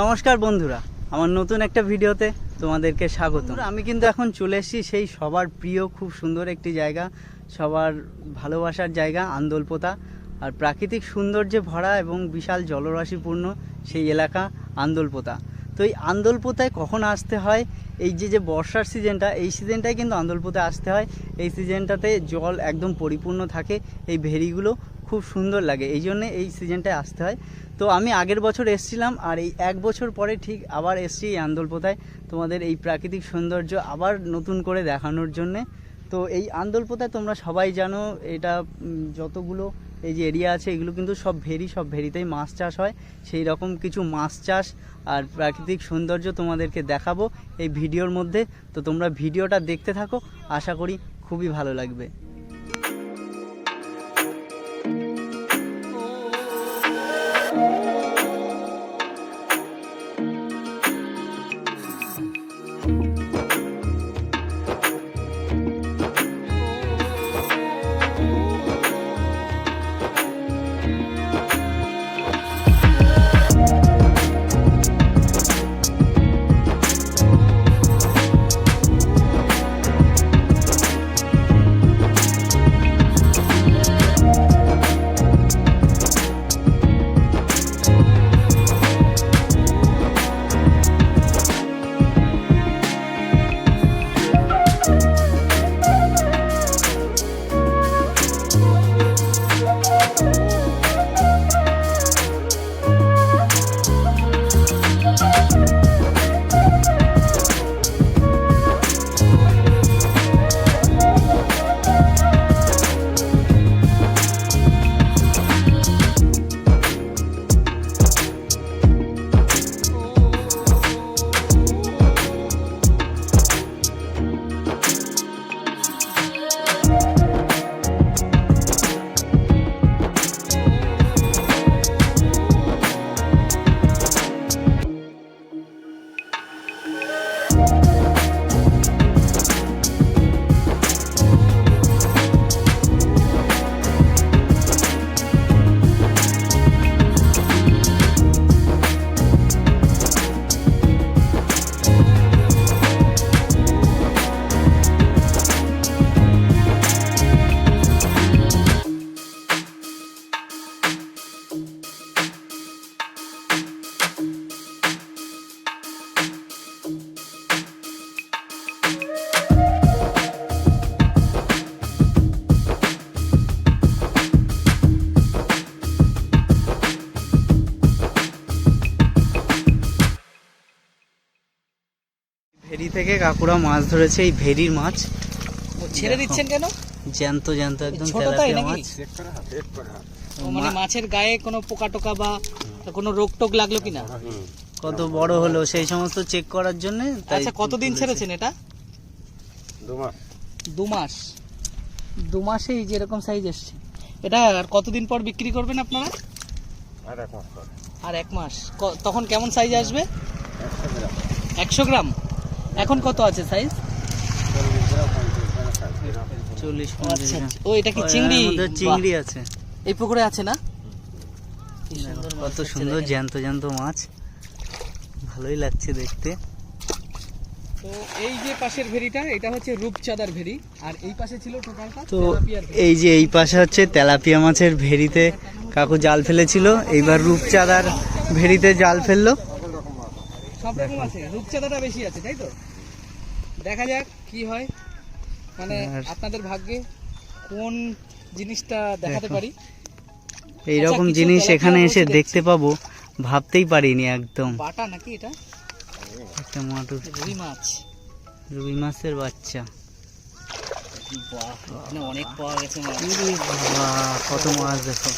নমস্কার বন্ধুরা, আমার নতুন একটা ভিডিওতে তোমাদেরকে স্বাগত আমি কিন্তু এখন চলে এসেছি সেই সবার প্রিয়, খুব সুন্দর একটি জায়গা, সবার ভালোবাসার জায়গা, আন্দোলপোতা। আর প্রাকৃতিক সৌন্দর্যে ভরা এবং বিশাল জলরাশিপূর্ণ সেই এলাকা, আন্দোলপোতা। তো এই আন্দোলপোতায় কখন আসতে হয়? এই যে যে বর্ষার সিজনটা এই সিজনটাই কিন্তু আন্দোলপোতায় আসতে হয়। এই সিজনটাতে জল একদম পরিপূর্ণ থাকে, এই ভেরিগুলো খুব সুন্দর লাগে, এই জন্যে এই সিজনটায় আসতে হয়। তো আমি আগের বছর এসছিলাম আর এই এক বছর পরে ঠিক আবার এসছি এই আন্দোলপোতায় তোমাদের এই প্রাকৃতিক সৌন্দর্য আবার নতুন করে দেখানোর জন্যে। তো এই আন্দোলপোতায় তোমরা সবাই জানো, এটা যতগুলো এই যে এরিয়া আছে এগুলো কিন্তু সব ভেরি, সব ভেরিতেই মাছ চাষ হয়। সেই রকম কিছু মাছ চাষ আর প্রাকৃতিক সৌন্দর্য তোমাদেরকে দেখাবো এই ভিডিওর মধ্যে। তো তোমরা ভিডিওটা দেখতে থাকো, আশা করি খুবই ভালো লাগবে। থেকে কাকুরা মাছ ধরেছে এই ভেরির মাছ। ছেড়ে দিচ্ছেন কেন? জ্যান্ত জ্যান্ত একদম তেলাপিয়া মাছ। ও মানে মাছের গায়ে কোনো পোকা টোকা বা কোনো রোগ টোক লাগল কিনা? কত বড় হলো সেই সমস্ত চেক করার জন্য আচ্ছা কতদিন ছেড়েছেন এটা? দু মাস। দু মাসেই যেরকম সাইজ এসছে। এটা আর কতদিন পর বিক্রি করবেন আপনারা? আর এক মাস ক- তখন কেমন সাইজ আসবে? একশো গ্রাম। এখন কত আছে সাইজ চল্লিশ আচ্ছা। ও এটা কি চিংড়ি? চিংড়ি আছে। এই পুকুরে আছে না? কত সুন্দর জ্যান্ত জ্যান্ত মাছ। ভালোই লাগছে দেখতে। তো এই যে পাশের ভেরিটা এটা হচ্ছে রূপচাঁদার ভেরি আর এই পাশে ছিল টোটালটা তো এই যে এই পাশে হচ্ছে তেলাপিয়া মাছের ভেরিতে কাকু জাল ফেলেছিল। এইবার রূপচাঁদার ভেরিতে জাল ফেলল। সব রকম আছে রূপচাঁদাটা বেশি আছে তাই তো? দেখা যাক কি হয়। মানে আপনাদের ভাগ্যে কোন জিনিসটা দেখাতে পারি? এইরকম কিছু জিনিস এখানে এসে দেখতে পাবো ভাবতেই পারিনি একদম। বাটা নাকি এটা? একটা মাটুর রুই মাছ। রুই মাছের বাচ্চা। অনেক পাওয়া গেছে কত মাছ দেখো।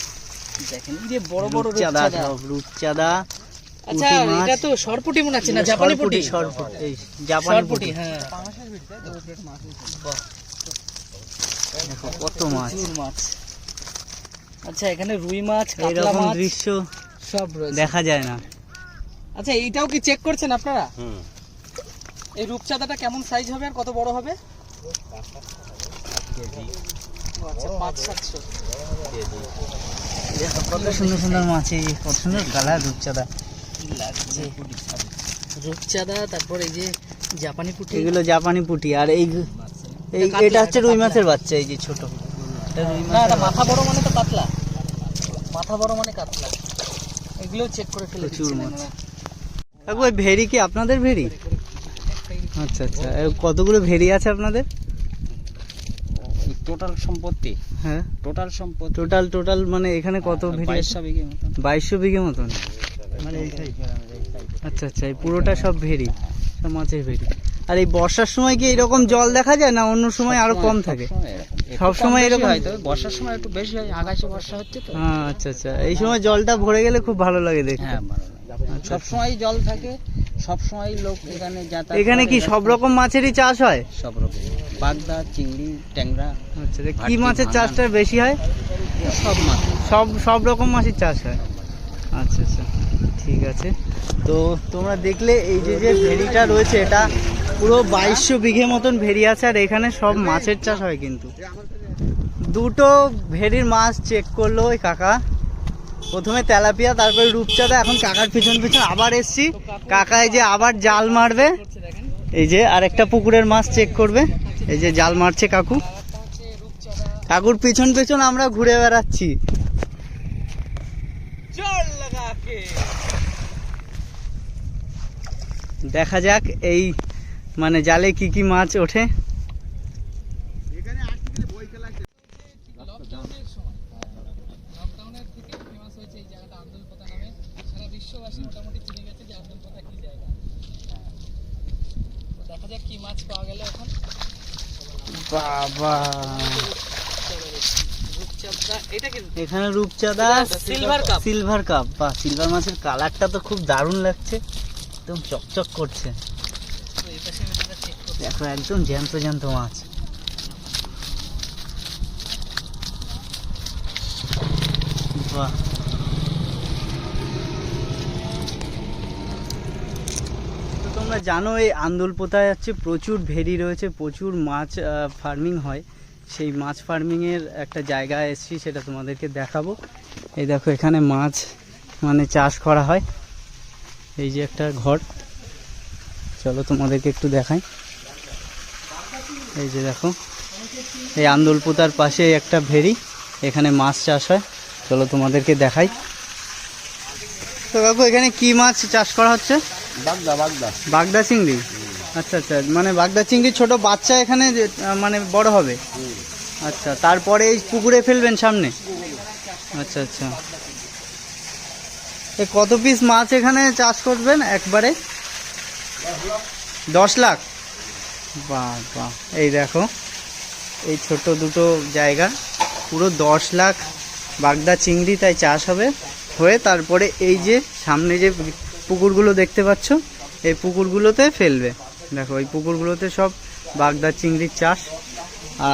দেখেন বড় বড় রূপচাঁদা রূপচাঁদা। আচ্ছা এটা তো সরপুটি মনে হচ্ছে না জাপানি পুটি? সরপুটি এই জাপানি পুটি। হ্যাঁ। দেখো কত মাছ। মাছ। আচ্ছা এখানে রুই মাছ কাতলা মাছ দৃশ্য সব রয়েছে। দেখা যায় না। আচ্ছা এইটাও কি চেক করছেন আপনারা? হুম। এই রূপচাঁদাটা কেমন সাইজ হবে আর কত বড় হবে? আচ্ছা পাঁচ সাতশো। কত সুন্দর সুন্দর মাছ এই কত সুন্দর কালার রূপচাঁদা রূপচাঁদা তারপর এই যে জাপানি পুঁটি। এগুলো জাপানি পুঁটি আর এই এই এটা হচ্ছে রুই মাছের বাচ্চা এই যে ছোট। না এটা মাথা বড় মানে তো কাতলা। মাথা বড় মানে কাতলা। এগুলো চেক করে ফেলে প্রচুর মাছ। কাকু ওই ভেরি কি আপনাদের ভেরি আচ্ছা আচ্ছা। কতগুলো ভেরি আছে আপনাদের? টোটাল সম্পত্তি? হ্যাঁ। টোটাল সম্পত্তি? টোটাল টোটাল মানে এখানে কত ভেরি বাইশশো বিঘে মতন। বাইশশো বিঘে মতন। মানে এই সাইড আচ্ছা আচ্ছা এই পুরোটা সব ভেরি সব মাছের ভেরি। আর এই বর্ষার সময় কি এরকম জল দেখা যায় না অন্য সময় আরও কম থাকে? সব সময় এরকম হয় তো বর্ষার সময় একটু বেশি হয় আকাশে বর্ষা হচ্ছে তো। হ্যাঁ আচ্ছা আচ্ছা এই সময় জলটা ভরে গেলে খুব ভালো লাগে দেখতে। হ্যাঁ সব সময় জল থাকে সব সময় লোক এখানে যাতায়াত এখানে কি সব রকম মাছেরই চাষ হয়? সব রকম। বাগদা চিংড়ি ট্যাংরা আচ্ছা কি মাছের চাষটা বেশি হয়? সব মাছ। সব সব রকম মাছের চাষ হয়। আচ্ছা আচ্ছা। ঠিক আছে। তো তোমরা দেখলে এই যে যে ভেরিটা রয়েছে, এটা পুরো বাইশশো বিঘে মতন ভেরি আছে, আর এখানে সব মাছের চাষ হয় কিন্তু। দুটো ভেরির মাছ চেক করল ওই কাকা। প্রথমে তেলাপিয়া, তারপরে রূপচাঁদা, এখন কাকার পিছন পিছন আবার এসছি। কাকা এই যে আবার জাল মারবে। এই যে আরেকটা পুকুরের মাছ চেক করবে। এই যে জাল মারছে কাকু। কাকুর পিছন পিছন আমরা ঘুরে বেড়াচ্ছি জল লাগাকে দেখা যাক এই মানে জালে কি কি মাছ ওঠে। বাবা। এখানে রূপচাঁদা সিলভার কাপ সিলভার কাপ বা সিলভার মাছের কালারটা তো খুব দারুণ লাগছে। একদম চকচক করছে। দেখো একদম জ্যান্ত জ্যান্ত মাছ। বাহ। তোমরা জানো এই আন্দুলপোতায় হচ্ছে প্রচুর ভেরি রয়েছে প্রচুর মাছ ফার্মিং হয়। সেই মাছ ফার্মিংয়ের একটা জায়গায় এসেছি সেটা তোমাদেরকে দেখাবো। এই দেখো এখানে মাছ মানে চাষ করা হয়। এই যে একটা ঘর। চলো তোমাদেরকে একটু দেখাই। এই যে দেখো এই আন্দোলপুতার পাশে একটা ভেরি এখানে মাছ চাষ হয়। চলো তোমাদেরকে দেখাই। তো কাকু এখানে কি মাছ চাষ করা হচ্ছে? বাগদা বাগদা। বাগদা চিংড়ি? আচ্ছা আচ্ছা মানে বাগদা চিংড়ি ছোট বাচ্চা এখানে মানে বড় হবে? আচ্ছা তারপরে এই পুকুরে ফেলবেন সামনে? আচ্ছা আচ্ছা। এ কত পিস মাছ এখানে চাষ করবেন একবারে? দশ লাখ? বাহ বাহ। এই দেখো, এই ছোট দুটো জায়গা। পুরো দশ লাখ বাগদা চিংড়ি তাই চাষ হবে। হয়ে তারপরে এই যে সামনে যে পুকুরগুলো দেখতে পাচ্ছ, এই পুকুরগুলোতে ফেলবে। দেখো, এই পুকুরগুলোতে সব বাগদা চিংড়ির চাষ।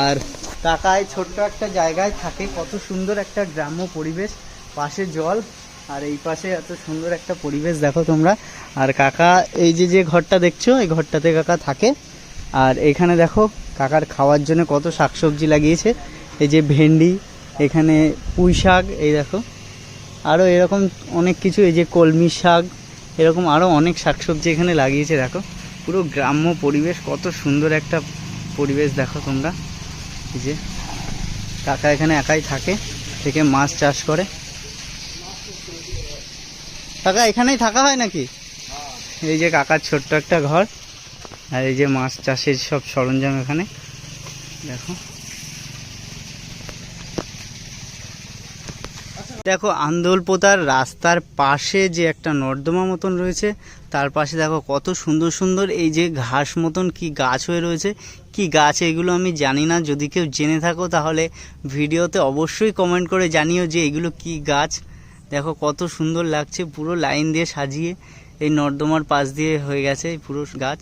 আর টাকায় ছোট্ট একটা জায়গায় থাকে, কত সুন্দর একটা গ্রাম্য পরিবেশ, পাশে জল, আর এই পাশে এত সুন্দর একটা পরিবেশ, দেখো তোমরা। আর কাকা, এই যে যে ঘরটা দেখছ, এই ঘরটাতে কাকা থাকে। আর এখানে দেখো, কাকার খাওয়ার জন্য কত শাকসবজি লাগিয়েছে। এই যে ভেন্ডি, এখানে পুঁই শাক, এই দেখো। আরও এরকম অনেক কিছু, এই যে কলমি শাক, এরকম আরও অনেক শাকসবজি এখানে লাগিয়েছে, দেখো। পুরো গ্রাম্য পরিবেশ, কত সুন্দর একটা পরিবেশ, দেখো তোমরা। এই যে কাকা এখানে একাই থাকে, থেকে মাছ চাষ করে। কাকা, এখানেই থাকা হয় নাকি? এই যে কাকার ছোট্ট একটা ঘর, আর এই যে মাছ চাষের সব সরঞ্জাম এখানে। দেখো। দেখো, আন্দোলপোতার রাস্তার পাশে যে একটা নর্দমা মতন রয়েছে তার পাশে দেখো কত সুন্দর সুন্দর এই যে ঘাস মতন কি গাছ হয়ে রয়েছে। কি গাছ এগুলো আমি জানি না, যদি কেউ জেনে থাকো তাহলে ভিডিওতে অবশ্যই কমেন্ট করে জানিও যে এগুলো কি গাছ। দেখো কত সুন্দর লাগছে, পুরো লাইন দিয়ে সাজিয়ে এই নর্দমার পাশ দিয়ে হয়ে গেছে পুরো গাছ।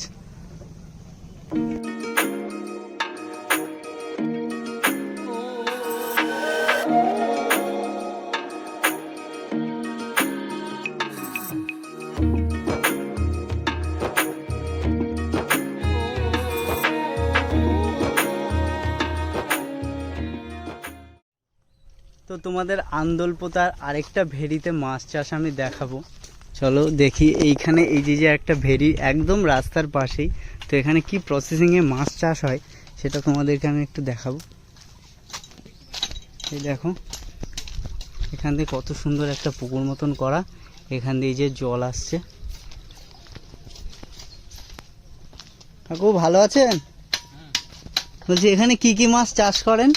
তোমাদের আন্দোলপোতার আরেকটা ভেরিতে মাছ চাষ আমি দেখাবো। চলো দেখি এইখানে এই যে যে একটা ভেরি একদম রাস্তার পাশেই। তো এখানে কি প্রসেসিংয়ে মাছ চাষ হয় সেটা তোমাদেরকে আমি একটু দেখাবো। এই দেখো, এখান দিয়ে কত সুন্দর একটা পুকুর মতন করা। এখান দিয়ে যে জল আসছে। কাকু ভালো আছেন? বলছি এখানে কি কি মাছ চাষ করেন?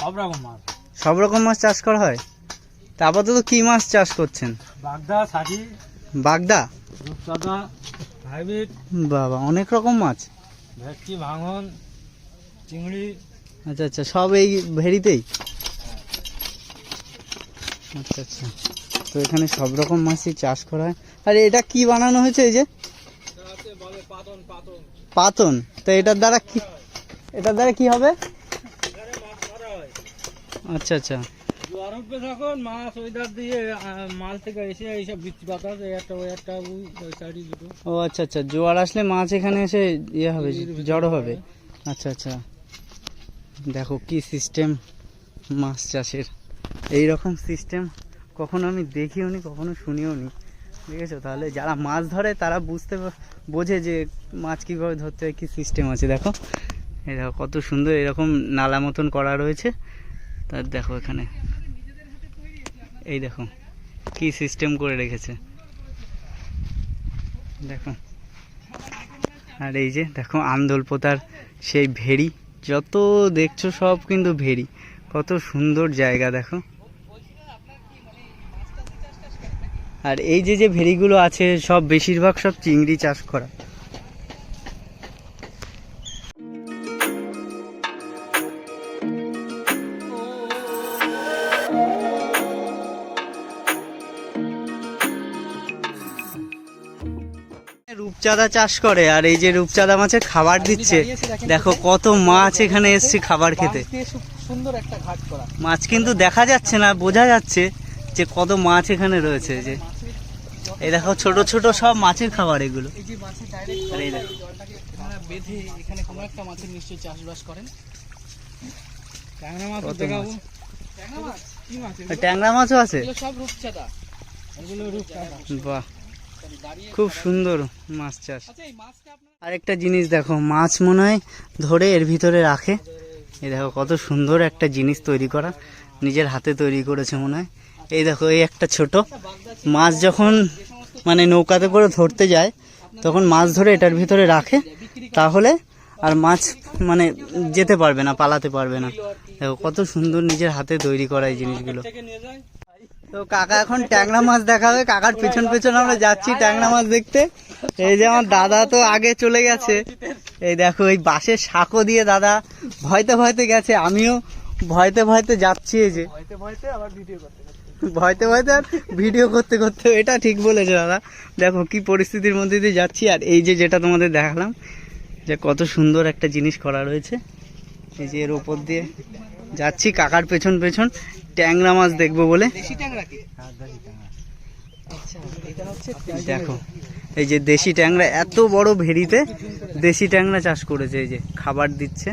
সব রকম মাছ। সব রকম মাছ চাষ করা হয়? তা আপাতত কি মাছ চাষ করছেন? বাগদা সাকি বাগদা? রূপচাঁদা হাইব্রিড বাবা অনেক রকম মাছ। ভেটকি ভাঙন চিংড়ি। আচ্ছা আচ্ছা সব এই ভেড়িতেই? আচ্ছা আচ্ছা। তো এখানে সব রকম মাছই চাষ করা হয়। আর এটা কি বানানো হয়েছে এই যে? পাতন। তো এটার দ্বারা কি এটার দ্বারা কি হবে এখানে মাছ ধরা হয় আচ্ছা আচ্ছা। জোয়ার উঠবে তখন মাছ ওই ধার দিয়ে মাল থেকে এসে এইসব বৃষ্টি পাতা এই একটা ওই একটা ওই সাইডে দুটো। ও আচ্ছা আচ্ছা। জোয়ার আসলে মাছ এখানে এসে ইয়ে হবে জড়ো হবে। আচ্ছা আচ্ছা। দেখো কি সিস্টেম মাছ চাষের। এই রকম সিস্টেম কখনো আমি দেখিও নি কখনো শুনিও নি। ঠিক আছে তাহলে যারা মাছ ধরে তারা বুঝতে বোঝে যে মাছ কীভাবে ধরতে হয় কী সিস্টেম আছে। দেখো? এই দেখো কত সুন্দর এরকম নালা মতন করা রয়েছে। তার দেখো এখানে। এই দেখো, কি সিস্টেম করে রেখেছে। দেখো। আর এই যে দেখো আন্দোলপোতার সেই ভেড়ি, যত দেখছ সব কিন্তু ভেড়ি। কত সুন্দর জায়গা দেখো। আর এই যে যে ভেড়িগুলো আছে, সব বেশিরভাগ সব চিংড়ি চাষ করা। রূপচাঁদা চাষ করে আর এই যে রূপচাঁদা মাছের খাবার দিচ্ছে। দেখো কত মাছ এখানে এসছে খাবার খেতে। সুন্দর একটা ঘাট করা। মাছ কিন্তু দেখা যাচ্ছে না বোঝা যাচ্ছে যে কত মাছ এখানে রয়েছে যে। এই দেখো ছোট ছোট সব মাছের খাবার এগুলো। এই যে মাছের ডাইরেক্ট আর এই দেখো। বেঁধে এখানে কোনো একটা মাছের নিশ্চয়ই চাষবাস করেন। ট্যাংরা মাছ দেখাবো ট্যাংরা মাছ? কি মাছ ট্যাংরা মাছও আছে? এগুলো সব রূপচাঁদা। এগুলো রূপচাঁদা। বাহ। খুব সুন্দর মাছ চাষ। আচ্ছা আরেকটা জিনিস দেখো মাছ মনে হয় ধরে এর ভিতরে রাখে। এই দেখো কত সুন্দর একটা জিনিস তৈরি করা নিজের হাতে তৈরি করেছে মনে হয়। এই দেখো এই একটা ছোট মাছ যখন মানে নৌকাতে করে ধরতে যায় তখন মাছ ধরে এটার ভিতরে রাখে। তাহলে আর মাছ মানে যেতে পারবে না পালাতে পারবে না। দেখো কত সুন্দর নিজের হাতে তৈরি করা এই জিনিসগুলো। তো কাকা এখন ট্যাংরা মাছ দেখাবে। কাকার পেছন পেছন আমরা যাচ্ছি ট্যাংরা মাছ দেখতে। এই যে আমার দাদা তো আগে চলে গেছে। এই দেখো এই বাঁশের সাঁকো দিয়ে দাদা ভয়তে ভয়তে গেছে। আমিও ভয়তে ভয়তে যাচ্ছি এই যে। ভয়তে ভয়তে আবার ভিডিও করতে করতে। ভয়তে ভয়তে আর ভিডিও করতে করতে এটা ঠিক বলেছে দাদা। দেখো কি পরিস্থিতির মধ্যে দিয়ে যাচ্ছি। আর এই যে যেটা তোমাদের দেখালাম যে কত সুন্দর একটা জিনিস করা রয়েছে। এই যে এর ওপর দিয়ে যাচ্ছি কাকার পেছন পেছন। ট্যাংরা মাছ দেখব বলে। দেশি ট্যাংরা কি? আচ্ছা এটা হচ্ছে দেখো এই যে দেশি ট্যাংরা এত বড় ভেড়িতে দেশি ট্যাংরা চাষ করেছে এই যে খাবার দিচ্ছে।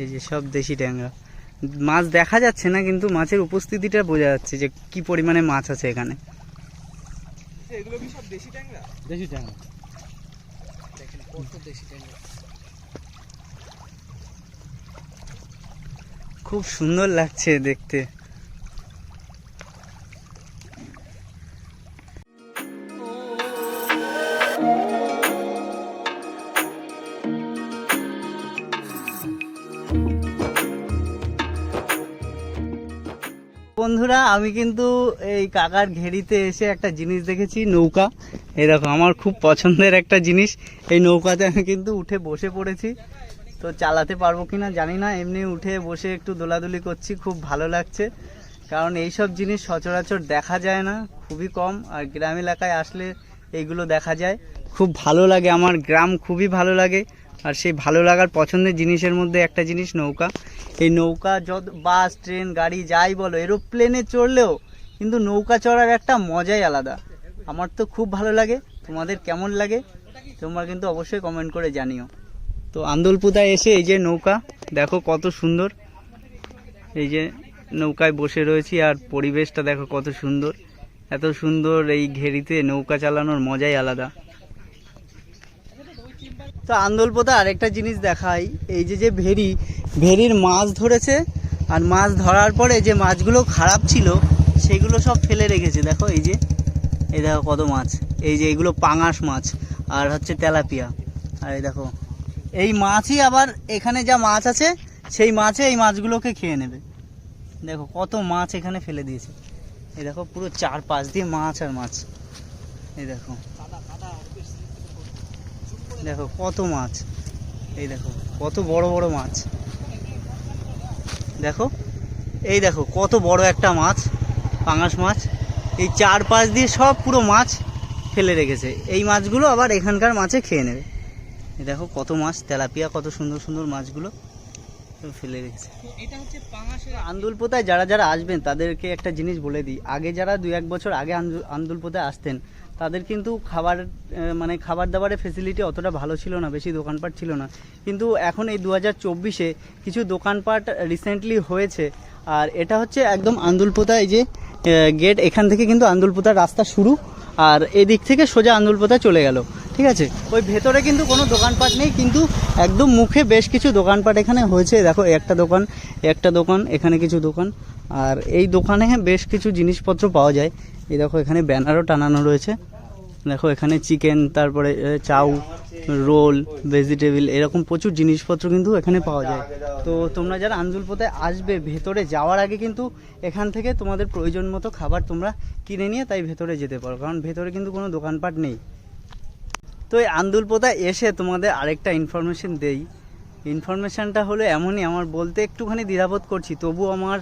এই যে সব দেশি ট্যাংরা। মাছ দেখা যাচ্ছে না কিন্তু মাছের উপস্থিতিটা বোঝা যাচ্ছে যে কি পরিমাণে মাছ আছে এখানে। এগুলো কি সব দেশি ট্যাংরা? দেশি ট্যাংরা। দেখেন কত দেশি ট্যাংরা। খুব সুন্দর লাগছে দেখতে। বন্ধুরা, আমি কিন্তু এই কাকার ঘেরিতে এসে একটা জিনিস দেখেছি, নৌকা। এরকম আমার খুব পছন্দের একটা জিনিস। এই নৌকাতে আমি কিন্তু উঠে বসে পড়েছি। তো চালাতে পারব কিনা জানি না। এমনি উঠে বসে একটু দোলাদুলি করছি, খুব ভালো লাগছে। কারণ এই সব জিনিস সচরাচর দেখা যায় না, খুবই কম। আর গ্রাম এলাকায় আসলে এইগুলো দেখা যায়। খুব ভালো লাগে, আমার গ্রাম খুবই ভালো লাগে। আর সেই ভালো লাগার পছন্দের জিনিসের মধ্যে একটা জিনিস নৌকা। এই নৌকা যত, বাস, ট্রেন, গাড়ি, যাই বলো, এরোপ্লেনে চড়লেও কিন্তু নৌকা চড়ার একটা মজাই আলাদা। আমার তো খুব ভালো লাগে। তোমাদের কেমন লাগে? তোমরা কিন্তু অবশ্যই কমেন্ট করে জানিও। তো আন্দোলপুতায় এসে এই যে নৌকা, দেখো কত সুন্দর। এই যে নৌকায় বসে রয়েছি আর পরিবেশটা দেখো কত সুন্দর। এত সুন্দর এই ঘেরিতে নৌকা চালানোর মজাই আলাদা। তো আন্দোলপোতা আরেকটা জিনিস দেখাই, এই যে যে ভেরি, ভেরির মাছ ধরেছে আর মাছ ধরার পরে যে মাছগুলো খারাপ ছিল, সেগুলো সব ফেলে রেখেছে। দেখো এই যে, এই দেখো কত মাছ। এই যে এগুলো পাঙাশ মাছ আর হচ্ছে তেলাপিয়া। আর এই দেখো এই মাছই আবার এখানে যা মাছ আছে, সেই মাছে এই মাছগুলোকে খেয়ে নেবে। দেখো কত মাছ এখানে ফেলে দিয়েছে। এই দেখো পুরো চার পাঁচ দিয়ে মাছ আর মাছ। এই দেখো। দেখো কত মাছ। এই দেখো কত বড় বড় মাছ। দেখো, এই দেখো কত বড় একটা মাছ, পাঙাশ মাছ। এই চার পাঁচ দিয়ে সব পুরো মাছ ফেলে রেখেছে। এই মাছগুলো আবার এখানকার মাছে খেয়ে নেবে। দেখো কত মাছ তেলাপিয়া কত সুন্দর সুন্দর মাছগুলো ফেলে রেখেছে। তো এটা হচ্ছে পাঙাশের আন্দুলপোতায় যারা যারা আসবেন তাদেরকে একটা জিনিস বলে দিই। আগে যারা দু এক বছর আগে আন্দু- আন্দুলপোতায় আসতেন তাদের কিন্তু খাবার মানে খাবার দাবারের ফেসিলিটি অতটা ভালো ছিল না বেশি দোকানপাট ছিল না। কিন্তু এখন এই দু হাজার চব্বিশে কিছু দোকানপাট রিসেন্টলি হয়েছে আর এটা হচ্ছে একদম আন্দুলপোতা এই যে গেট এখান থেকে কিন্তু আন্দুলপোতার রাস্তা শুরু, আর এদিক থেকে সোজা আন্দুলপোতা চলে গেল, ঠিক আছে? ওই ভেতরে কিন্তু কোনো দোকানপাট নেই, কিন্তু একদম মুখে বেশ কিছু দোকানপাট এখানে হয়েছে। দেখো একটা দোকান একটা দোকান, এখানে কিছু দোকান, আর এই দোকানে বেশ কিছু জিনিসপত্র পাওয়া যায়। এই দেখো, এখানে ব্যানারও টানানো রয়েছে। দেখো, এখানে চিকেন, তারপরে চাউ, রোল, ভেজিটেবল, এরকম প্রচুর জিনিসপত্র কিন্তু এখানে পাওয়া যায়। তো তোমরা যারা আঞ্জুলপোতায় আসবে, ভেতরে যাওয়ার আগে কিন্তু এখান থেকে তোমাদের প্রয়োজন মতো খাবার তোমরা কিনে নিয়ে তাই ভেতরে যেতে পারো, কারণ ভেতরে কিন্তু কোনো দোকানপাট নেই। তো এই আন্দুলপোতা এসে তোমাদের আরেকটা ইনফরমেশন দেই। ইনফরমেশনটা হলো এমনই, আমার বলতে একটুখানি দ্বিধাবোধ করছি তবু আমার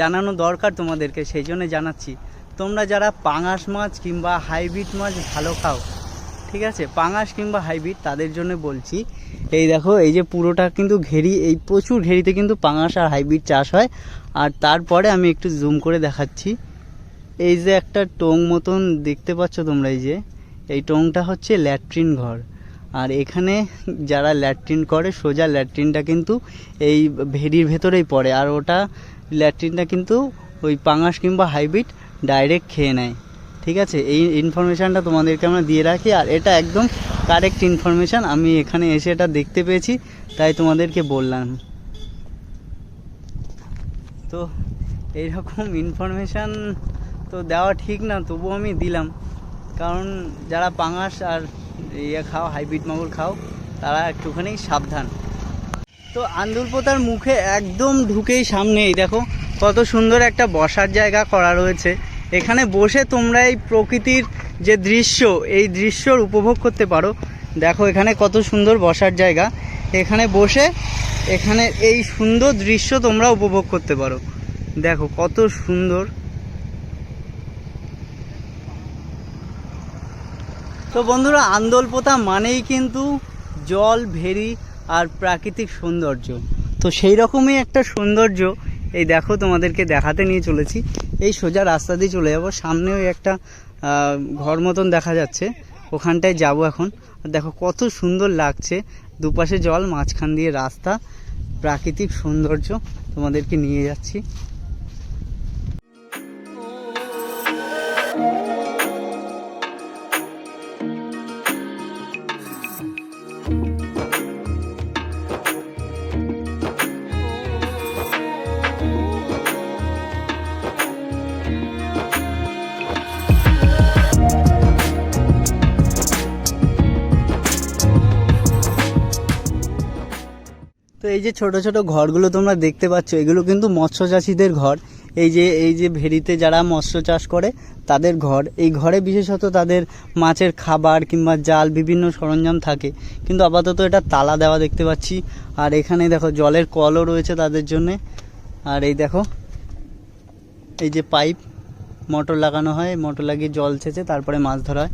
জানানো দরকার তোমাদেরকে, সেই জন্য জানাচ্ছি। তোমরা যারা পাঙাশ মাছ কিংবা হাইব্রিড মাছ ভালো খাও, ঠিক আছে? পাঙাশ কিংবা হাইব্রিড, তাদের জন্য বলছি, এই দেখো, এই যে পুরোটা কিন্তু ঘেরি, এই প্রচুর ঘেরিতে কিন্তু পাঙাশ আর হাইব্রিড চাষ হয়। আর তারপরে আমি একটু জুম করে দেখাচ্ছি। এই যে একটা টোং মতন দেখতে পাচ্ছ তোমরা এই যে, এই টোংটা হচ্ছে ল্যাট্রিন ঘর। আর এখানে যারা ল্যাট্রিন করে, সোজা ল্যাট্রিনটা কিন্তু এই ভেরির ভেতরেই পড়ে। আর ওটা ল্যাট্রিনটা কিন্তু ওই পাঙাশ কিংবা হাইব্রিড ডাইরেক্ট খেয়ে নেয়। ঠিক আছে? এই ইনফরমেশানটা তোমাদেরকে আমরা দিয়ে রাখি, আর এটা একদম কারেক্ট ইনফরমেশান আমি এখানে এসে এটা দেখতে পেয়েছি, তাই তোমাদেরকে বললাম। তো এইরকম ইনফরমেশান তো দেওয়া ঠিক না তবুও আমি দিলাম। কারণ যারা পাঙাশ আর ইয়ে খাও হাইব্রিড মাগুর খাও, তারা একটুখানি সাবধান। তো আন্দুলপোতার মুখে একদম ঢুকেই সামনে এই দেখো, কত সুন্দর একটা বসার জায়গা করা রয়েছে। এখানে বসে তোমরা এই প্রকৃতির যে দৃশ্য, এই দৃশ্যর উপভোগ করতে পারো। দেখো এখানে কত সুন্দর বসার জায়গা। এখানে বসে এখানে এই সুন্দর দৃশ্য তোমরা উপভোগ করতে পারো। দেখো কত সুন্দর। তো বন্ধুরা, আন্দোলপোতা মানেই কিন্তু জল, ভেরি আর প্রাকৃতিক সৌন্দর্য। তো সেই রকমই একটা সৌন্দর্য এই দেখো তোমাদেরকে দেখাতে নিয়ে চলেছি। এই সোজা রাস্তা দিয়ে চলে যাব। সামনেও একটা ঘর মতন দেখা যাচ্ছে। ওখানটায় যাব এখন। দেখো কত সুন্দর লাগছে। দুপাশে জল, মাঝখান দিয়ে রাস্তা। প্রাকৃতিক সৌন্দর্য তোমাদেরকে নিয়ে যাচ্ছি। এই যে ছোট ছোট ঘরগুলো তোমরা দেখতে পাচ্ছ, এগুলো কিন্তু মৎস্য চাষিদের ঘর। এই যে এই যে ভেরিতে যারা মৎস্য চাষ করে, তাদের ঘর। এই ঘরে বিশেষত তাদের মাছের খাবার কিংবা জাল বিভিন্ন সরঞ্জাম থাকে। কিন্তু আপাতত এটা তালা দেওয়া দেখতে পাচ্ছি। আর এখানে দেখো, জলের কলও রয়েছে তাদের জন্যে। আর এই দেখো, এই যে পাইপ, মোটর লাগানো হয়। মোটর লাগিয়ে জল ছেঁচে তারপরে মাছ ধরা হয়।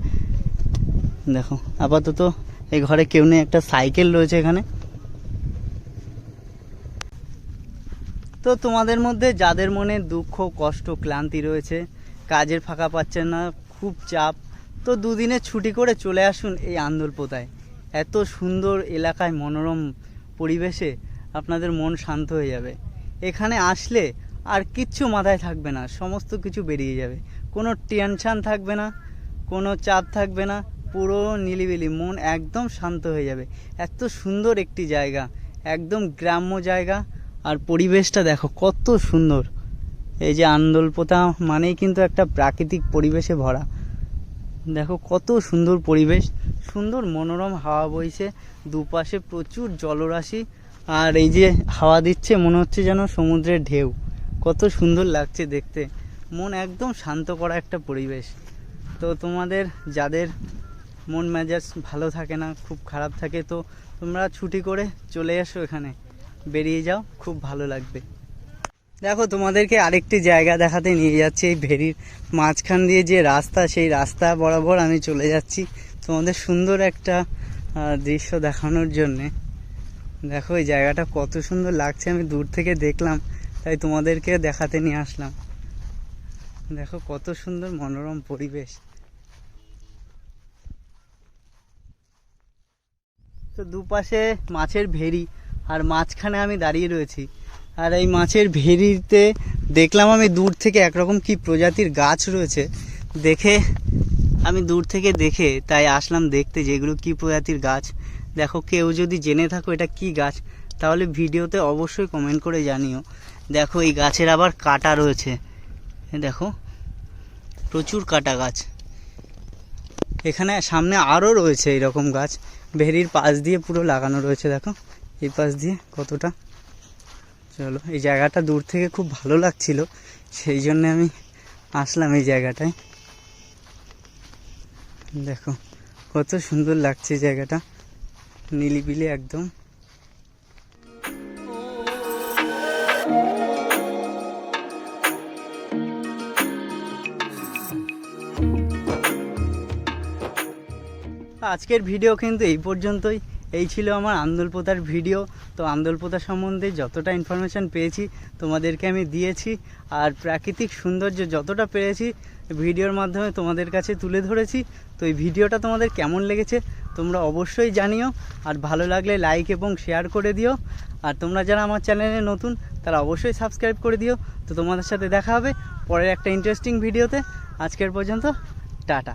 দেখো, আপাতত এই ঘরে কেউ নেই, একটা সাইকেল রয়েছে এখানে। তো তোমাদের মধ্যে যাদের মনে দুঃখ, কষ্ট, ক্লান্তি রয়েছে, কাজের ফাঁকা পাচ্ছেন না, খুব চাপ, তো দুদিনে ছুটি করে চলে আসুন এই আন্দোলপোতায়। এত সুন্দর এলাকায় মনোরম পরিবেশে আপনাদের মন শান্ত হয়ে যাবে। এখানে আসলে আর কিচ্ছু মাথায় থাকবে না, সমস্ত কিছু বেরিয়ে যাবে। কোনো টেনশান থাকবে না, কোনো চাপ থাকবে না, পুরো নিলিবিলি, মন একদম শান্ত হয়ে যাবে। এত সুন্দর একটি জায়গা, একদম গ্রাম্য জায়গা আর পরিবেশটা দেখো, কত সুন্দর। এই যে আন্দোলপোতা মানেই কিন্তু একটা প্রাকৃতিক পরিবেশে ভরা। দেখো কত সুন্দর পরিবেশ, সুন্দর মনোরম হাওয়া বইছে, দুপাশে প্রচুর জলরাশি, আর এই যে হাওয়া দিচ্ছে, মনে হচ্ছে যেন সমুদ্রের ঢেউ। কত সুন্দর লাগছে দেখতে। মন একদম শান্ত করা একটা পরিবেশ। তো তোমাদের, যাদের মন মেজাজ ভালো থাকে না, খুব খারাপ থাকে, তো তোমরা ছুটি করে চলে এসো এখানে। বেরিয়ে যাও, খুব ভালো লাগবে। দেখো, তোমাদেরকে আরেকটি জায়গা দেখাতে নিয়ে যাচ্ছি, এই ভেরির মাঝখান দিয়ে যে রাস্তা, সেই রাস্তা বরাবর আমি চলে যাচ্ছি তোমাদের সুন্দর একটা দৃশ্য দেখানোর জন্যে। দেখো, এই জায়গাটা কত সুন্দর লাগছে, আমি দূর থেকে দেখলাম, তাই তোমাদেরকে দেখাতে নিয়ে আসলাম। দেখো, কত সুন্দর মনোরম পরিবেশ। তো দুপাশে মাছের ভেরি আর মাঝখানে আমি দাঁড়িয়ে রয়েছি। আর এই মাছের ভেরিতে দেখলাম আমি দূর থেকে একরকম কি প্রজাতির গাছ রয়েছে। দেখে আমি দূর থেকে দেখে তাই আসলাম দেখতে যেগুলো কি প্রজাতির গাছ। দেখো, কেউ যদি জেনে থাকো এটা কি গাছ, তাহলে ভিডিওতে অবশ্যই কমেন্ট করে জানিও। দেখো, এই গাছের আবার কাটা রয়েছে। দেখো, প্রচুর কাটা গাছ। এখানে সামনে আরও রয়েছে এরকম গাছ। ভেরির পাশ দিয়ে পুরো লাগানো রয়েছে, দেখো। এই পাশ দিয়ে কতটা? চলো, এই জায়গাটা দূর থেকে খুব ভালো লাগছিল, সেই জন্য আমি আসলাম এই জায়গাটায়। দেখো, কত সুন্দর লাগছে জায়গাটা, নিলিবিলি একদম। আজকের ভিডিও কিন্তু এই পর্যন্তই। এই ছিল আমার আন্দোলপোতার ভিডিও। তো আন্দোলপোতা সম্বন্ধে যতটা ইনফরমেশান পেয়েছি, তোমাদেরকে আমি দিয়েছি। আর প্রাকৃতিক সৌন্দর্য যতটা পেরেছি ভিডিওর মাধ্যমে তোমাদের কাছে তুলে ধরেছি। তো এই ভিডিওটা তোমাদের কেমন লেগেছে, তোমরা অবশ্যই জানিও। আর ভালো লাগলে লাইক এবং শেয়ার করে দিও। আর তোমরা যারা আমার চ্যানেলে নতুন, তারা অবশ্যই সাবস্ক্রাইব করে দিও। তো তোমাদের সাথে দেখা হবে পরের একটা ইন্টারেস্টিং ভিডিওতে আজকের পর্যন্ত, টাটা।